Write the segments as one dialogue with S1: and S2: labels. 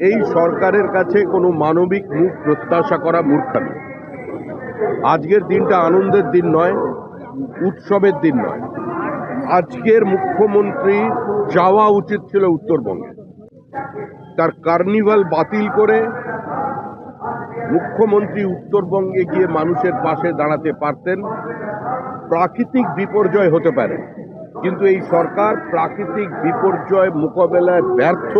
S1: এই সরকারের কাছে কোনো মানবিক মুখ প্রত্যাশা করা মূর্খামি আজকের দিনটা আনন্দের দিন নয়, উৎসবের দিন নয়। আজকের মুখ্যমন্ত্রী যাওয়া উচিত ছিল উত্তরবঙ্গে। তার কার্নিভাল বাতিল করে মুখ্যমন্ত্রী উত্তরবঙ্গে গিয়ে মানুষের পাশে দাঁড়াতে পারতেন, প্রাকৃতিক বিপর্যয় হতে পারে। কিন্তু এই সরকার প্রাকৃতিক বিপর্যয় মোকাবেলায় ব্যর্থ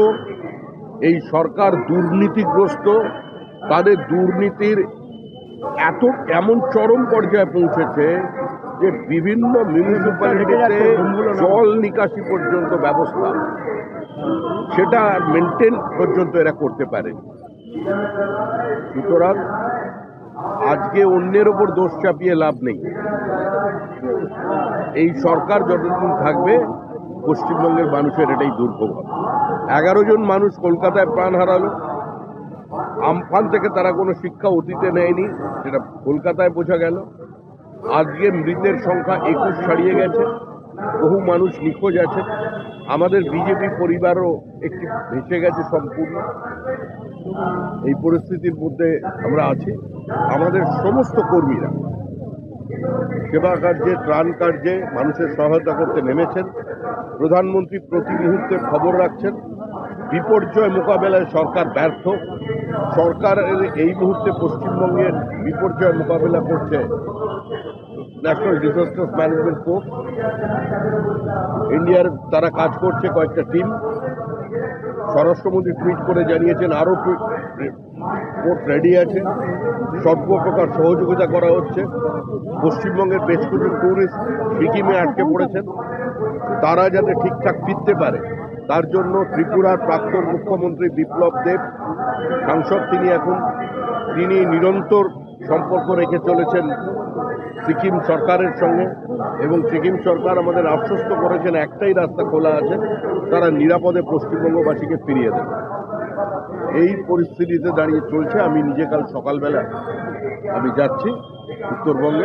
S1: এই সরকার দুর্নীতিগ্রস্ত, তাদের দুর্নীতির এত, এমন চরম পর্যায়ে পৌঁছেছে যে বিভিন্ন মিউনিসিপ্যালিটিতে জল নিকাশি পর্যন্ত ব্যবস্থা। সেটা মেনটেন পর্যন্ত এরা করতে পারে। সুতরাং আজকে অন্যের ওপর দোষ চাপিয়ে লাভ নেই। এই সরকার যতদিন থাকবে, পশ্চিমবঙ্গের মানুষের এটাই দুর্ভোগ হবে। এগারো জন মানুষ কলকাতায় প্রাণ হারালো। আমফান থেকে তারা কোনো শিক্ষা অতীতে নেয়নি, সেটা কলকাতায় বোঝা গেল। আজকে মৃতের সংখ্যা একুশ ছাড়িয়ে গেছে। বহু মানুষ নিখোঁজ আছে। আমাদের বিজেপি পরিবারও একটি ভেসে গেছে সম্পূর্ণ। এই পরিস্থিতির মধ্যে আমরা আছি। আমাদের সমস্ত কর্মীরা সেবা কার্যে, ত্রাণ কার্যে মানুষের সহায়তা করতে নেমেছেন। প্রধানমন্ত্রী প্রতি মুহূর্তে খবর রাখছেন। বিপর্যয় মোকাবেলায় সরকার ব্যর্থ। সরকারের এই মুহূর্তে পশ্চিমবঙ্গের বিপর্যয় মোকাবেলা করছে ন্যাশনাল ডিজাস্টার ম্যানেজমেন্ট ফোর্স ইন্ডিয়ার তারা কাজ করছে কয়েকটা টিম স্বরাষ্ট্রমন্ত্রী টুইট করে জানিয়েছেন, আরও কোর্ট রেডি আছে। সর্বপ্রকার সহযোগিতা করা হচ্ছে। পশ্চিমবঙ্গের বেশ কিছু ট্যুরিস্ট সিকিমে আটকে পড়েছেন। তারা যাতে ঠিকঠাক ফিরতে পারে। তার জন্য ত্রিপুরার প্রাক্তন মুখ্যমন্ত্রী বিপ্লব দেব, সাংসদ তিনি এখন, তিনি নিরন্তর সম্পর্ক রেখে চলেছেন সিকিম সরকারের সঙ্গে এবং সিকিম সরকার আমাদের আশ্বস্ত করেছেন একটাই রাস্তা খোলা আছে, তারা নিরাপদে পশ্চিমবঙ্গবাসীকে ফিরিয়ে দেবে। এই পরিস্থিতিতে দাঁড়িয়ে চলছে, আমি নিজে কাল সকালবেলা আমি যাচ্ছি উত্তরবঙ্গে।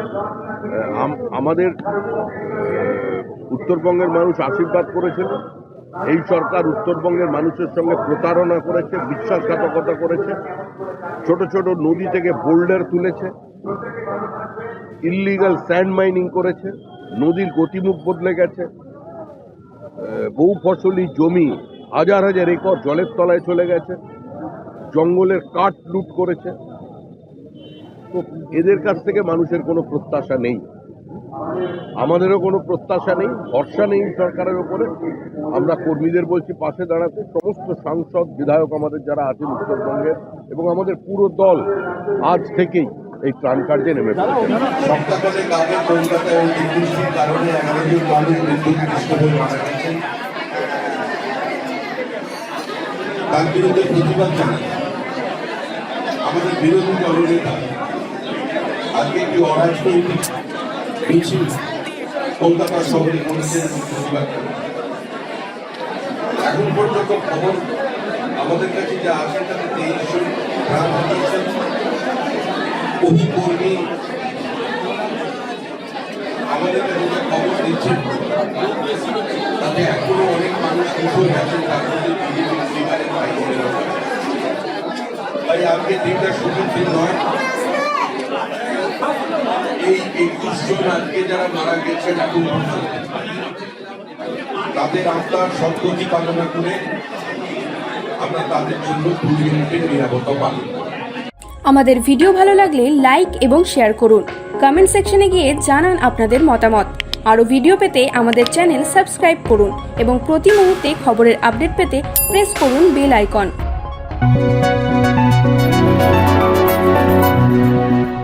S1: আম- আমাদের, উত্তরবঙ্গের মানুষ আশীর্বাদ করেছিল এই সরকার উত্তরবঙ্গের মানুষের সঙ্গে প্রতারণা করেছে, বিশ্বাসঘাতকতা করেছে, ছোট ছোট নদী থেকে বোল্ডার তুলেছে ইলিগাল স্যান্ড মাইনিং করেছে, নদীর গতিমুখ বদলে গেছে বহু ফসলি জমি হাজার হাজার একর জলের তলায় চলে গেছে, জঙ্গলের কাঠ লুট করেছে। তো এদের কাছ থেকে মানুষের কোনো প্রত্যাশা নেই। আমাদেরও কোনো প্রত্যাশা নেই, ভরসা নেই সরকারের ওপরে। আমরা কর্মীদের বলছি পাশে দাঁড়াতে। সমস্ত সাংসদ, বিধায়ক আমাদের যারা আছেন উত্তরবঙ্গের এবং আমাদের পুরো দল আজ থেকেই এই ত্রাণ কার্যে নেমে
S2: আমাদের বিরোধী দলনেতা, আজকে একটি অরাজনৈতিক মিছিল কলকাতা শহরে এবং প্রতিবাদ এখন পর্যন্ত খবর আমাদের কাছে যা আছে তাতে তেইশ প্রাণ হারিয়েছেন বহু কর্মী। আমাদের কাছে যে খবর দিচ্ছেন, তাতে এখনও অনেক মানুষ নিখোঁজ আছেন, তার মধ্যে বিজেপি পরিবারের ভাই বোনেরা। তাই আজকে দিনটা শুধু দিন নয়। এই জন আজকে যারা মারা গেছেন এখন তাদের আত্মার কামনা করে আমরা তাদের জন্য মিনিটের নিরাপত্তা পালন
S3: আমাদের ভিডিও ভালো লাগলে লাইক এবং শেয়ার করুন। কমেন্ট সেকশনে গিয়ে জানান আপনাদের মতামত। আরও ভিডিও পেতে আমাদের চ্যানেল সাবস্ক্রাইব করুন এবং প্রতি মুহূর্তে খবরের আপডেট পেতে প্রেস করুন বেল আইকন।